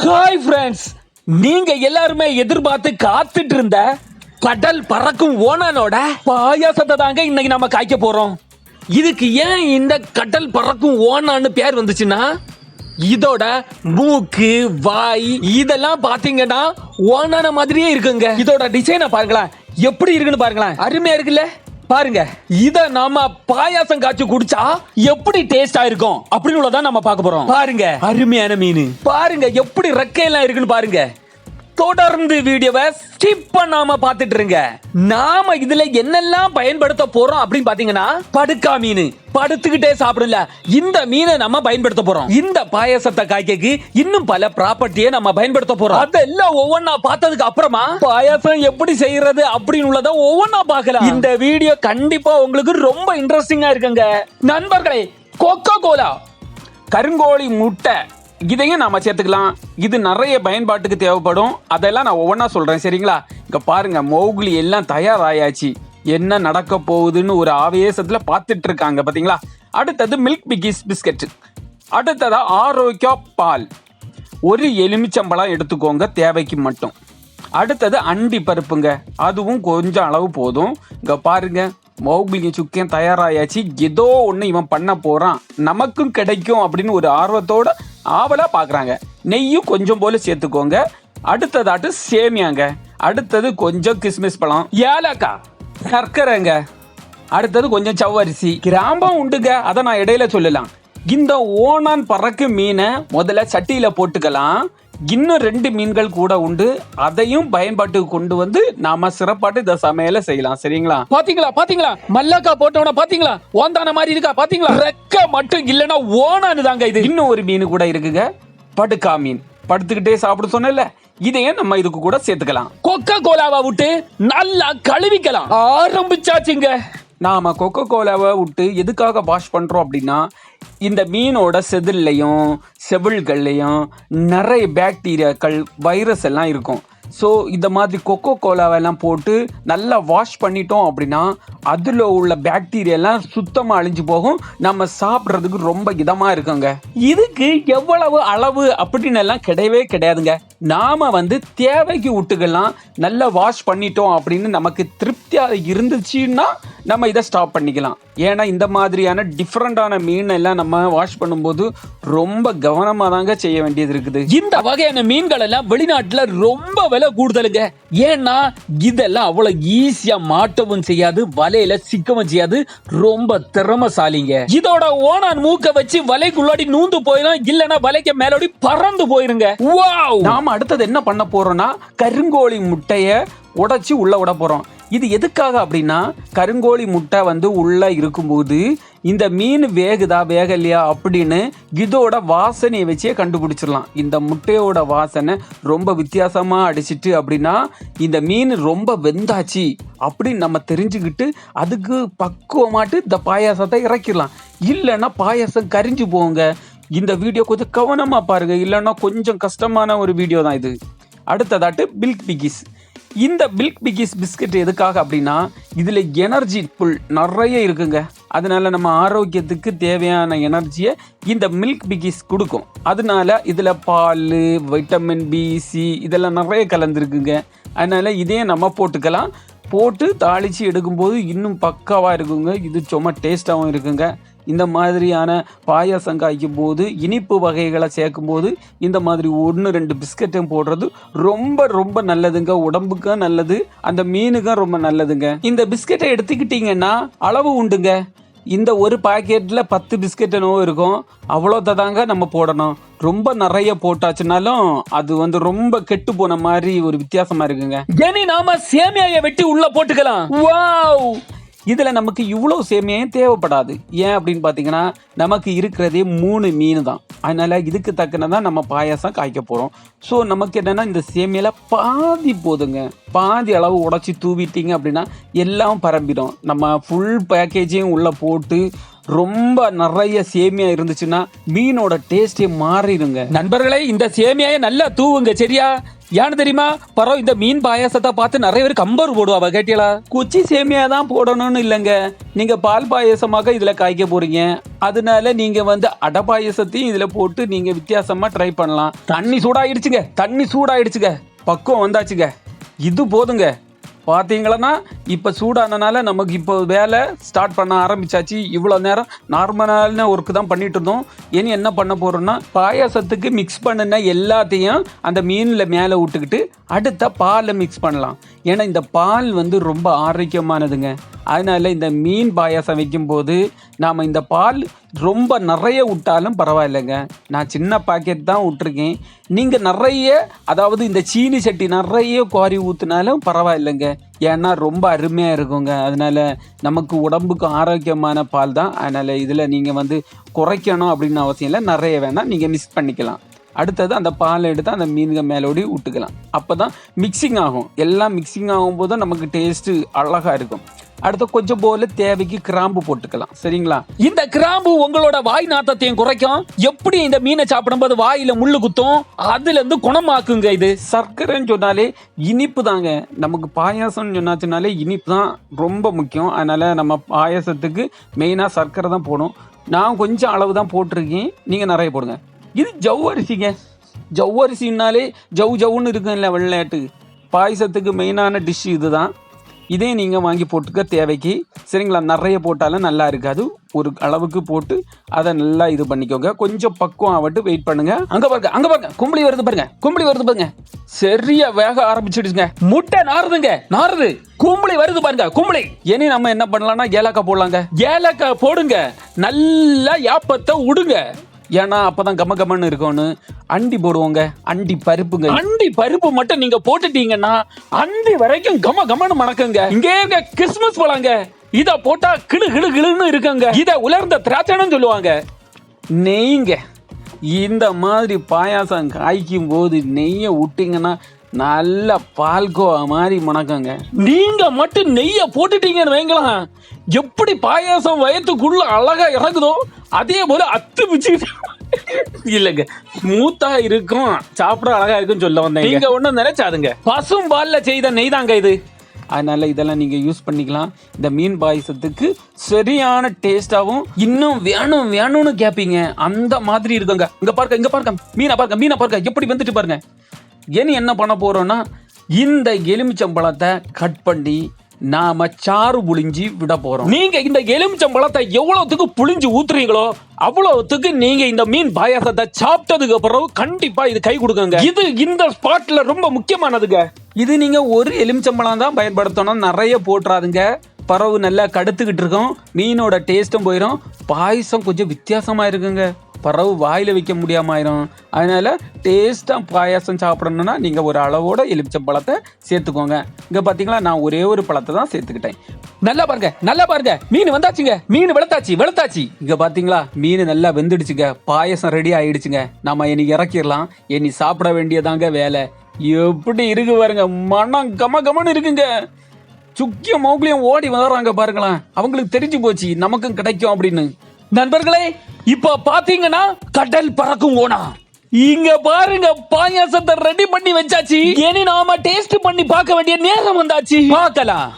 Hi friends நீங்க எல்லாருமே எதிர்பார்த்து காத்துட்டு இருந்த கடல் பறக்கும் ஓனானோட பாயாசத்தை தாங்க இன்னைக்கு நம்ம காய்க்க போறோம். இதுக்கு ஏன் இந்த கடல் பறக்கும் ஓனான்னு பேர் வந்துச்சுன்னா இதோட மூக்கு வாய் இதெல்லாம் பாத்தீங்கன்னா ஓனான மாதிரியே இருக்குங்க. இதோட டிசைனை பாருங்களேன். எப்படி இருக்குன்னு பாருங்களேன். அருமையா இருக்குல்ல? பாருங்க இத நாம பாயாசம் காய்ச்சி குடிச்சா எப்படி டேஸ்டா இருக்கும் அப்படின்னு உள்ளதான் நம்ம பார்க்க போறோம். பாருங்க. அருமையான மீன். பாருங்க எப்படி ரெக்கையெல்லாம் இருக்குன்னு பாருங்க. தொடர்ந்து வீடியோவை ஸ்கிப் பண்ணாம பார்த்துட்டு இருங்க. நாம இதுல என்னெல்லாம் பயன்படுத்த போறோம் அப்படின்னு பாத்தீங்கன்னா படுக்கா மீன். படுத்துக்கிட்டே சாப்பிடல இந்த மீனை நம்ம பயன்படுத்த போறோம். இந்த பாயாசத்தை காய்க்கக்கு இன்னும் பல ப்ராப்பர்ட்டியை நம்ம பயன்படுத்த போறோம். அதெல்லாம் ஒவ்வொன்னா பார்த்ததுக்கு அப்புறமா பாயாசம் எப்படி செய்யறது அப்படின்னு உள்ளதை ஒவ்வொன்னா பார்க்கலாம். இந்த வீடியோ கண்டிப்பா உங்களுக்கு ரொம்ப இன்ட்ரெஸ்டிங்கா இருக்குங்க. நண்பர்களே கொக்கோ கோலா கருங்கோழி முட்டை. இதையும் நாம சேர்த்துக்கலாம். இது நிறைய பயன்பாட்டுக்கு தேவைப்படும். அதெல்லாம் நான் ஒவ்வொன்றா சொல்கிறேன் சரிங்களா? இங்கே பாருங்க மௌகுலி எல்லாம் தயாராயாச்சு. என்ன நடக்க போகுதுன்னு ஒரு ஆவேசத்தில் பார்த்துட்டு இருக்காங்க பார்த்தீங்களா அடுத்தது மில்க் பிகிஸ் பிஸ்கட் அடுத்ததா ஆரோக்கியா பால். ஒரு எலுமிச்சம்பழம் எடுத்துக்கோங்க தேவைக்கு மட்டும். அடுத்தது அண்டி பருப்புங்க. அதுவும் கொஞ்சம் அளவு போதும். இங்கே பாருங்க மௌபிலி சுக்கியம் தயாராயாச்சு. ஏதோ ஒன்று இவன் பண்ண போகிறான் நமக்கும் கிடைக்கும் அப்படின்னு ஒரு ஆர்வத்தோட ஆவலாக பார்க்குறாங்க நெய்யும் கொஞ்சம் போல சேர்த்துக்கோங்க. அடுத்ததாட்டு சேமியாங்க. அடுத்தது கொஞ்சம் கிஸ்மிஸ் பழம். ஏலக்காய் சர்க்கரைங்க. அடுத்தது கொஞ்சம் சவ்வரிசி. கிராம்பம் உண்டுங்க. அதை நான் இடையில சொல்லலாம். இந்த ஓணான் பறக்கு மீனை முதல்ல சட்டியில் போட்டுக்கலாம். இன்னும் ரெண்டு மீன்கள் கூட உண்டு. அதையும் பயன்பாட்டுக்கு கொண்டு வந்து நாம சிறப்பாட்டு இந்த சமையல செய்யலாம். சரிங்களா? பாத்தீங்களா பாத்தீங்களா? மல்லாக்கா போட்டவன பாத்தீங்களா? ஓந்தான மாதிரி இருக்கா? பாத்தீங்களா? ரெக்க மட்டும் இல்லைன்னா ஓனானு தாங்க இது. இன்னும் ஒரு மீன் கூட இருக்குங்க. படுக்கா மீன். படுத்துக்கிட்டே சாப்பிட சொன்னேன்ல. இதையும் நம்ம இதுக்கு கூட சேர்த்துக்கலாம். கொக்கோ கோலாவை விட்டு நல்லா கழுவிக்கலாம். ஆரம்பிச்சாச்சுங்க. நாம் கொக்கோ கோலாவை விட்டு எதுக்காக வாஷ் பண்ணுறோம் அப்படின்னா இந்த மீனோட செதில்லையும் செவில்கள்லையும் நிறைய பாக்டீரியாக்கள் வைரஸ் எல்லாம் இருக்கும். ஸோ இந்த மாதிரி கொக்கோ கோலாவெல்லாம் போட்டு நல்லா வாஷ் பண்ணிட்டோம் அப்படின்னா அதில் உள்ள பேக்டீரியெல்லாம் சுத்தமாக அழிஞ்சு போகும். நம்ம சாப்பிட்றதுக்கு ரொம்ப இதமாக இருக்குங்க. இதுக்கு எவ்வளவு அளவு அப்படின்னு எல்லாம் கிடையவே கிடையாதுங்க. நாம் வந்து தேவைக்கு விட்டுக்கெல்லாம் நல்லா வாஷ் பண்ணிட்டோம் அப்படின்னு நமக்கு திருப்தியாக இருந்துச்சுன்னா நம்ம இதை ஸ்டாப் பண்ணிக்கலாம். ஏன்னா இந்த மாதிரியான டிஃப்ரெண்டான மீன் எல்லாம் நம்ம வாஷ் பண்ணும்போது ரொம்ப கவனமாக தாங்க செய்ய வேண்டியது இருக்குது. இந்த வகையான மீன்கள் எல்லாம் வெளிநாட்டுல ரொம்ப விலை கூடுதலுங்க. ஏன்னா இதெல்லாம் அவ்வளவு ஈஸியா மாட்டவும் செய்யாது வலையில சிக்கவும் செய்யாது ரொம்ப திறமசாலிங்க. இதோட ஓனான் மூக்க வச்சு வலைக்குள்ளாடி நூந்து போயிடும் இல்லைன்னா வலைக்கு மேலோடி பறந்து போயிருங்க. நாம அடுத்தது என்ன பண்ண போறோம்னா கருங்கோழி முட்டைய உடைச்சு உள்ள விட போறோம். இது எதுக்காக அப்படின்னா கருங்கோழி முட்டை வந்து உள்ளே இருக்கும்போது இந்த மீன் வேகுதா வேகலையா அப்படின்னு இதோட வாசனையை வச்சே கண்டுபிடிச்சிடலாம். இந்த முட்டையோட வாசனை ரொம்ப வித்தியாசமாக அடிச்சிட்டு அப்படின்னா இந்த மீன் ரொம்ப வெந்தாச்சு அப்படின்னு நம்ம தெரிஞ்சுக்கிட்டு அதுக்கு பக்குவமாட்டு இந்த பாயாசத்தை இறக்கிடலாம். இல்லைன்னா பாயாசம் கரிஞ்சு போங்க. இந்த வீடியோ கொஞ்சம் கவனமாக பாருங்கள் இல்லைன்னா கொஞ்சம் கஷ்டமான ஒரு வீடியோ தான் இது. அடுத்ததாட்டு பில்க் பிகிஸ் இந்த மில்க் பிகிஸ் பிஸ்கட் எதுக்காக அப்படின்னா இதில் எனர்ஜி புல் நிறைய இருக்குங்க. அதனால் நம்ம ஆரோக்கியத்துக்கு தேவையான எனர்ஜியை இந்த மில்க் பிகிஸ் கொடுக்கும். அதனால இதில் பால் வைட்டமின் பி சி இதெல்லாம் நிறைய கலந்துருக்குங்க. அதனால் இதையே நம்ம போட்டுக்கலாம். போட்டு தாளித்து எடுக்கும்போது இன்னும் பக்காவாக இருக்குங்க. இது சும்மா டேஸ்ட்டாகவும் இருக்குங்க. இந்த மாதிரியான பாயாசம் காய்க்கும் போது இனிப்பு வகைகளை சேர்க்கும் போது இந்த மாதிரி ஒன்று ரெண்டு பிஸ்கட்டும் போடுறது ரொம்ப ரொம்ப நல்லதுங்க. உடம்புக்கும் நல்லது அந்த மீனுக்கும் ரொம்ப நல்லதுங்க. இந்த பிஸ்கட்டை எடுத்துக்கிட்டிங்கன்னா அளவு உண்டுங்க. இந்த ஒரு பாக்கெட்டில் பத்து பிஸ்கட் என்னவோ இருக்கும் அவ்வளோதை தாங்க நம்ம போடணும். ரொம்ப நிறைய போட்டாச்சுனாலும் அது வந்து ரொம்ப கெட்டு போன மாதிரி ஒரு வித்தியாசமா இருக்குங்க. இனி நாம சேமியாயை வெட்டி உள்ள போட்டுக்கலாம். வாவ்! இதில் நமக்கு இவ்வளோ சேமியாயும் தேவைப்படாது? ஏன் அப்படின்னு பார்த்தீங்கன்னா நமக்கு இருக்கிறதே மூணு மீன் தான் அதனால் இதுக்கு தக்கனதான் நம்ம பாயாசம் காய்க்க போகிறோம் ஸோ நமக்கு என்னன்னா இந்த சேமியில் பாதி போதுங்க. பாதி அளவு உடச்சி தூவிட்டீங்க அப்படின்னா எல்லாம் பரம்பிடும். நம்ம ஃபுல் பேக்கேஜையும் உள்ளே போட்டு ரொம்ப நிறைய சேமியா இருந்துச்சுன்னா மீனோட டேஸ்டே மாறிடுங்க. நண்பர்களே இந்த சேமியாயை நல்லா தூவுங்க சரியா? ஏன்னு தெரியுமா? பரவ இந்த மீன் பாயாசத்தை பார்த்து நிறைய பேர் கம்பர் போடுவாங்க கேட்டியலா குச்சி சேமியா தான் போடணும்னு இல்லைங்க. நீங்க பால் பாயாசமாக இதுல காய்க்க போறீங்க. அதனால நீங்க வந்து அடை பாயாசத்தையும் இதுல போட்டு நீங்க வித்தியாசமா ட்ரை பண்ணலாம். தண்ணி சூடாயிடுச்சுங்க தண்ணி சூடாயிடுச்சுங்க. பக்குவம் வந்தாச்சுங்க. இது போதுங்க. பார்த்தீங்களன்னா இப்போ சூடானனால நமக்கு இப்போ வேலை ஸ்டார்ட் பண்ண ஆரம்பிச்சாச்சு. இவ்வளோ நேரம் நார்மலான ஒர்க்கு தான் பண்ணிட்டு இருந்தோம். இனி என்ன பண்ண போகிறோம்னா பாயாசத்துக்கு மிக்ஸ் பண்ணின எல்லாத்தையும் அந்த மீனில் மேலே விட்டுக்கிட்டு அடுத்த பாலில் மிக்ஸ் பண்ணலாம். ஏன்னா இந்த பால் வந்து ரொம்ப ஆரோக்கியமானதுங்க. அதனால இந்த மீன் பாயாசம் வைக்கும்போது நாம் இந்த பால் ரொம்ப நிறைய விட்டாலும் பரவாயில்லைங்க. நான் சின்ன பாக்கெட் தான் விட்டுருக்கேன். நீங்கள் நிறைய அதாவது இந்த சீனி சட்டி நிறைய குவாரி ஊற்றினாலும் பரவாயில்லைங்க. ஏன்னா ரொம்ப அருமையாக இருக்குங்க. அதனால நமக்கு உடம்புக்கு ஆரோக்கியமான பால் தான். அதனால் இதில் நீங்கள் வந்து குறைக்கணும் அப்படின்னு அவசியம் இல்லை. நிறைய வேணால் நீங்கள் மிஸ் பண்ணிக்கலாம். அடுத்தது அந்த பாலை எடுத்து அந்த மீன்கள் மேலோடி விட்டுக்கலாம் அப்போ தான் மிக்சிங் ஆகும். எல்லாம் மிக்சிங் ஆகும்போது நமக்கு டேஸ்ட்டு அழகாக இருக்கும். அடுத்த கொஞ்சம் போல தேவைக்கு கிராம்பு போட்டுக்கலாம். சரிங்களா? இந்த கிராம்பு உங்களோட வாய் நாத்தத்தையும் குறைக்கும். எப்படி இந்த மீனை சாப்பிடும்போது வாயில முள்ளு குத்தும்? அதுல இருந்து குணமாக்குங்க இது. சர்க்கரைன்னு சொன்னாலே இனிப்பு தாங்க. நமக்கு பாயாசம்னு சொன்னாச்சுனாலே இனிப்பு தான் ரொம்ப முக்கியம். அதனால நம்ம பாயாசத்துக்கு மெயினாக சர்க்கரை தான் போடும் நான் கொஞ்சம் அளவு தான் போட்டிருக்கேன். நீங்கள் நிறைய போடுங்க. இது ஜவ்வரிசிங்க ஜவ்வரிசின்னாலே ஜவ் ஜவ்வுன்னு இருக்கும்ல விளையாட்டு பாயசத்துக்கு மெயினான டிஷ் இதுதான். இதே நீங்கள் வாங்கி போட்டுக்க தேவைக்கு. சரிங்களா? நிறைய போட்டாலும் நல்லா இருக்காது. ஒரு அளவுக்கு போட்டு அதை நல்லா இது பண்ணிக்கோங்க. கொஞ்சம் பக்குவம் ஆகட்டு வெயிட் பண்ணுங்க. அங்கே பாருங்க அங்கே பாருங்க. கும்பளி வருது பாருங்க. கும்பளி வருது பாருங்க. சரியா வேக ஆரம்பிச்சிடுச்சுங்க. முட்டை நாறுதுங்க. நாறுது. கும்பளி வருது பாருங்க கும்பளி இனி நம்ம என்ன பண்ணலாம்னா ஏலக்காய் போடலாங்க. ஏலக்காய் போடுங்க. நல்லா யாப்பத்தை விடுங்க ஏன்னா அப்பதான் கம கமன்னு இருக்கும்னு அண்டி போடுவோங்க. அண்டி பருப்புங்க. அண்டி பருப்பு மட்டும் நீங்க போட்டுட்டீங்கன்னா அண்டி வரைக்கும் கம கமன்னு மணக்குங்க. இங்கே இருக்க கிறிஸ்மஸ் பழங்க இத போட்டா கிளு கிளு கிளுன்னு இருக்குங்க. இத உலர்ந்த திராட்சைன்னு சொல்லுவாங்க. நெய்ங்க. இந்த மாதிரி பாயாசம் காய்க்கும் போது நெய்யை விட்டிங்கன்னா நல்ல பால்கோவா மாதிரி மணக்கங்க. நீங்க மட்டும் நெய்யை போட்டுட்டீங்கன்னு வைங்களேன். எப்படி பாயாசம் வயத்துக்குள்ள அழகா இறங்குதோ அதே போல அத்து பிச்சு இல்லங்க ஸ்மூத்தா இருக்கும் சாப்பிட அழகா இருக்குன்னு சொல்ல வந்தேன் நீங்க ஒண்ணும் நினைச்சாதுங்க. பசும் பால்ல செய்த நெய் தாங்க இது. அதனால இதெல்லாம் நீங்க யூஸ் பண்ணிக்கலாம். இந்த மீன் பாயசத்துக்கு சரியான டேஸ்டாவும் இன்னும் வேணும் வேணும்னு கேட்பீங்க அந்த மாதிரி இருக்குங்க. இங்க பாருங்க இங்க பாருங்க. மீனை பாருங்க மீனை பாருங்க. எப்படி வந்துட்டு பாருங்க. இனி என்ன பண்ண போறோம்னா இந்த எலுமிச்சம்பழத்தை கட் பண்ணி நாம சாறு புளிஞ்சி விட போறோம். நீங்க இந்த எலுமிச்சம்பழத்தை எவ்வளவுத்துக்கு புளிஞ்சு ஊத்துறீங்களோ அவ்வளவுத்துக்கு நீங்க இந்த மீன் பாயாசத்தை சாப்பிட்டதுக்கு அப்புறம் கண்டிப்பா இது கை கொடுக்குங்க. இது இந்த ஸ்பாட்ல ரொம்ப முக்கியமானதுங்க. இது நீங்க ஒரு எலுமிச்சம்பழம் தான் பயன்படுத்தணும். நிறைய போட்டுறாதுங்க. பறவு நல்லா கடுத்துக்கிட்டு இருக்கும். மீனோட டேஸ்ட்டும் போயிடும் பாயசம் கொஞ்சம் வித்தியாசமா இருக்குங்க. பறவு வாயில் வைக்க முடியாமாயிரும் அதனால் டேஸ்ட்டாக பாயாசம் சாப்பிடணும்னா நீங்கள் ஒரு அளவோட எலுமிச்சம் பழத்தை சேர்த்துக்கோங்க. இங்கே பார்த்தீங்களா நான் ஒரே ஒரு பழத்தை தான் சேர்த்துக்கிட்டேன். நல்லா பாருங்க நல்லா பாருங்க. மீன் வந்தாச்சுங்க. மீன் வெளுத்தாச்சு வெளுத்தாச்சு. இங்க பாத்தீங்களா? மீன் நல்லா வெந்துடுச்சுங்க. பாயசம் ரெடி ஆயிடுச்சுங்க. நம்ம இனி இறக்கிடலாம். இனி சாப்பிட வேண்டியதாங்க வேலை. எப்படி இருக்கு பாருங்க. மனம் கம கமன்னு இருக்குங்க. சுக்கிய மௌக்லியும் ஓடி வளர்றாங்க பாருங்களேன். அவங்களுக்கு தெரிஞ்சு போச்சு நமக்கும் கிடைக்கும் அப்படின்னு. நண்பர்களே இப்ப பாத்தீங்கன்னா கடல் பறக்கும் ஓனா. இங்க பாருங்க பாயாசத்தை ரெடி பண்ணி வச்சாச்சு. இனி நாம டேஸ்ட் பண்ணி பார்க்க வேண்டிய நேரம் வந்தாச்சு. பார்க்கலாம்.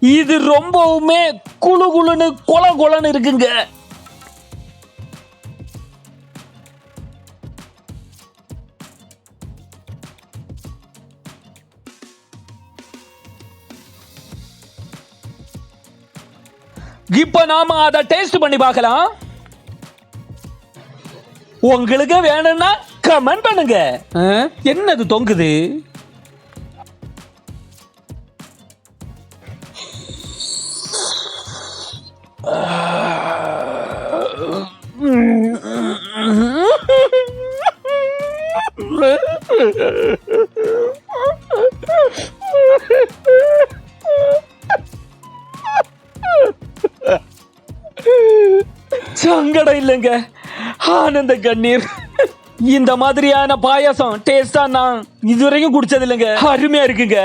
இது ரொம்பவுமே குளு குளுன்னு கொல கொலன்னு இருக்குங்க. இப்ப நாம அத டேஸ்ட் பண்ணி பார்க்கலாம். உங்களுக்கு வேணும்னா கமெண்ட் பண்ணுங்க. என்னது தொங்குது? சங்கடம் ஆனந்தங்க ஆனந்த கண்ணீர். இந்த மாதிரியான பாயாசம் டேஸ்டா நான் இதுவரைக்கும் குடிச்சது இல்லைங்க அருமையா இருக்குங்க.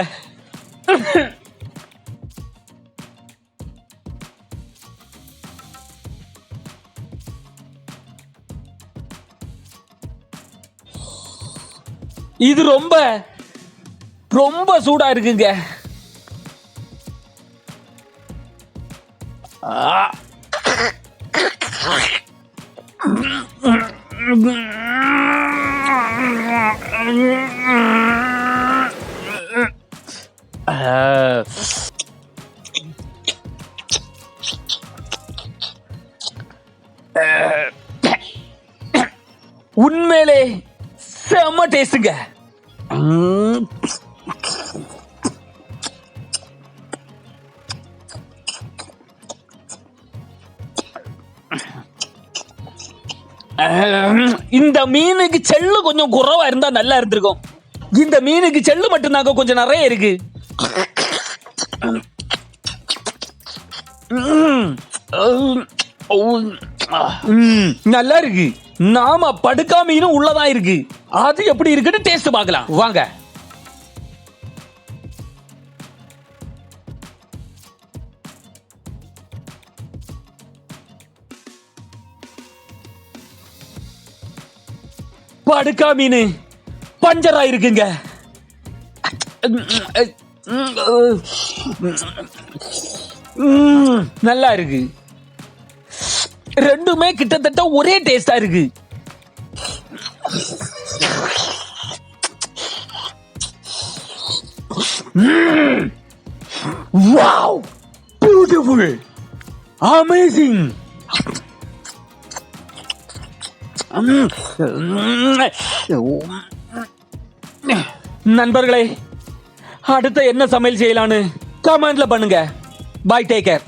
இது ரொம்ப ரொம்ப சூடா இருக்குங்க. ஆ. உண்மையிலே செம்ம டேஸ்ட்டுங்க இந்த மீனுக்கு செல்லு கொஞ்சம் குறவா இருந்தா நல்லா இருந்திருக்கும். இந்த மீனுக்கு செல்லு மட்டும்தாங்க கொஞ்சம் நிறைய இருக்கு. நல்லா இருக்கு. நாம படுக்கா மீனும் உள்ளதான் இருக்கு. அது எப்படி இருக்குன்னு டேஸ்ட் பார்க்கலாம். வாங்க. படுக்கா மீன். பஞ்சரா இருக்குங்க. நல்லா இருக்கு. ரெண்டுமே கிட்டத்தட்ட ஒரே டேஸ்டா இருக்கு. வாவ். பியூட்டிஃபுல் அமேசிங் நண்பர்களே அடுத்த என்ன சமையல் செய்யலான்னு கமெண்ட்ல பண்ணுங்க. Bye take care